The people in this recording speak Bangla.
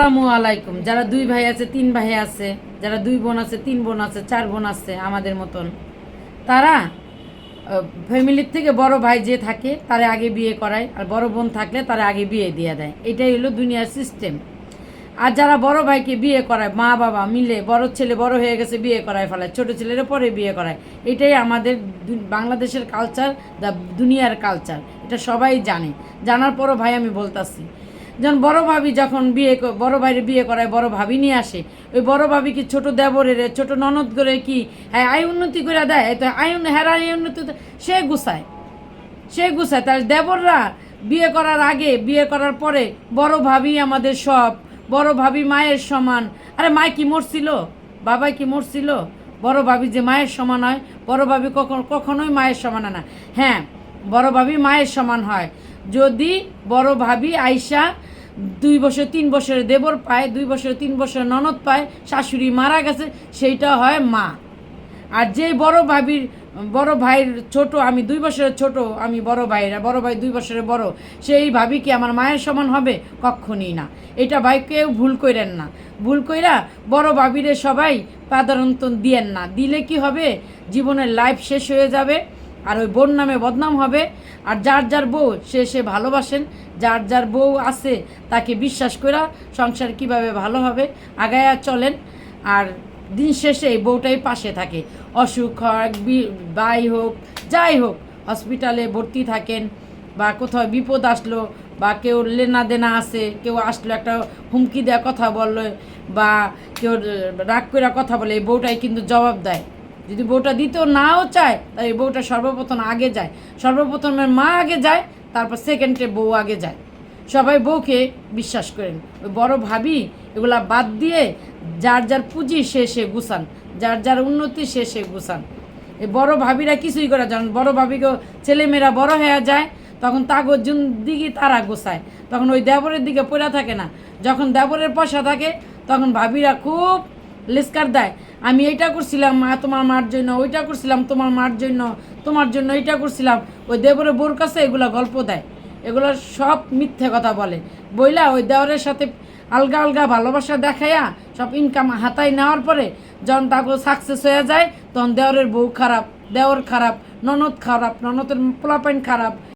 আসসালামু আলাইকুম। যারা দুই ভাই আছে, তিন ভাই আছে, যারা দুই বোন আছে, তিন বোন আছে, চার বোন আছে আমাদের মতন, তারা ফ্যামিলির থেকে বড় ভাই যে থাকে, তারে আগে বিয়ে করায়, আর বড় বোন থাকলে তারা আগে বিয়ে দিয়ে দেয়। এটাই হলো দুনিয়ার সিস্টেম আর যারা বড় ভাইকে বিয়ে করায়, মা বাবা মিলে বড় ছেলে বড় হয়ে গেছে, বিয়ে করায় ফেলায়, ছোট ছেলের পরে বিয়ে করায়, এটাই আমাদের বাংলাদেশের কালচার দ্য দুনিয়ার কালচার এটা সবাই জানে। জানার পরও ভাই আমি বলতাছি যেমন বড় ভাবি যখন বিয়ে বড় ভাইরে বিয়ে করায়, বড় ভাবি নিয়ে আসে, ওই বড় ভাবি কি ছোট দেবরের, ছোট ননদ করে কি হ্যাঁ আয় উন্নতি করে দেয়, তো আয় হ্যাঁ আয় উন্নতি সে গুছায়। সে গুছায়। তার দেবররা বিয়ে করার আগে, বিয়ে করার পরে বড় ভাবি আমাদের সব, বড় ভাবি মায়ের সমান। আরে মায় কি মরছিল? বাবাই কি মরছিল? বড় ভাবি যে মায়ের সমান হয়, বড় ভাবি কখন কখনোই মায়ের সমান হয় না। হ্যাঁ বড় ভাবি মায়ের সমান হয়। যদি বড় ভাবি আইসা দুই বছর, তিন বছরের দেবর পায়, দুই বছর, তিন বছর ননদ পায়, শাশুড়ি মারা গেছে, সেইটা হয় মা। আর যে বড় ভাবির, বড় ভাইয়ের ছোট, আমি দুই বছরের ছোট, আমি বড় ভাইয়ের, বড় ভাই দুই বছরের বড়, সেই ভাবি কি আমার মায়ের সমান হবে? কক্ষণই না। এটা ভাই কেউ ভুল কইরেন না। ভুল কইরা বড় ভাবিরে সবাই প্রাধান্য দিয়েন না। দিলে কি হবে? জীবনের লাইফ শেষ হয়ে যাবে। আর ওই বোন নামে বদনাম হবে। আর যার যার বউ, সে সে ভালোবাসেন। যার যার বউ আছে, তাকে বিশ্বাস করা সংসার কীভাবে ভালো হবে, আগায়া চলেন। আর দিন শেষে এই বউটাই পাশে থাকে। অসুখ হোক বাই হোক, যাই হোক, হসপিটালে ভর্তি থাকেন বা কোথাও বিপদ আসলো বা কেউ লেনা দেনা আছে, কেউ আসলো একটা হুমকি দেওয়া কথা বলল বা কেউ রাগ করে কথা বলে, এই বউটাই কিন্তু জবাব দেয়। যদি বউটা দিতেও নাও চায়, তাহলে বউটা সর্বপ্রথম আগে যায়। সর্বপ্রথমে মা আগে যায়, তারপর সেকেন্ডে বউ আগে যায়। সবাই বউকে বিশ্বাস করেন। ওই বড় ভাবি এগুলা বাদ দিয়ে যার যার পুঁজি সে সে গুছান, যার যার উন্নতি সে সে গুছান। এই বড় ভাবিরা কিছুই করে জানেন বড় ভাবিকেও ছেলেমেয়েরা বড় হয়ে যায়, তখন তাগর জুন দিকে তারা গোছায়। তখন ওই দেবরের দিকে পড়া থাকে না। যখন দেবরের পয়সা থাকে, তখন ভাবিরা খুব লেস্কার দেয়। আমি এইটা করছিলাম, মা তোমার মার জন্য, ওইটা করছিলাম, তোমার মার জন্য, তোমার জন্য এইটা করছিলাম। ওই দেবরের বোর কাছে এগুলা গল্প দেয়। এগুলো সব মিথ্যে কথা বলে। বইলা ওই দেওয়ারের সাথে আলগা আলগা ভালোবাসা দেখাইয়া সব ইনকাম হাতায় নেওয়ার পরে যখন তাকে সাকসেস হয়ে যায়, তখন দেওয়ারের বউ খারাপ, দেওর খারাপ, ননদ খারাপ, ননদের পোলাপাইন খারাপ।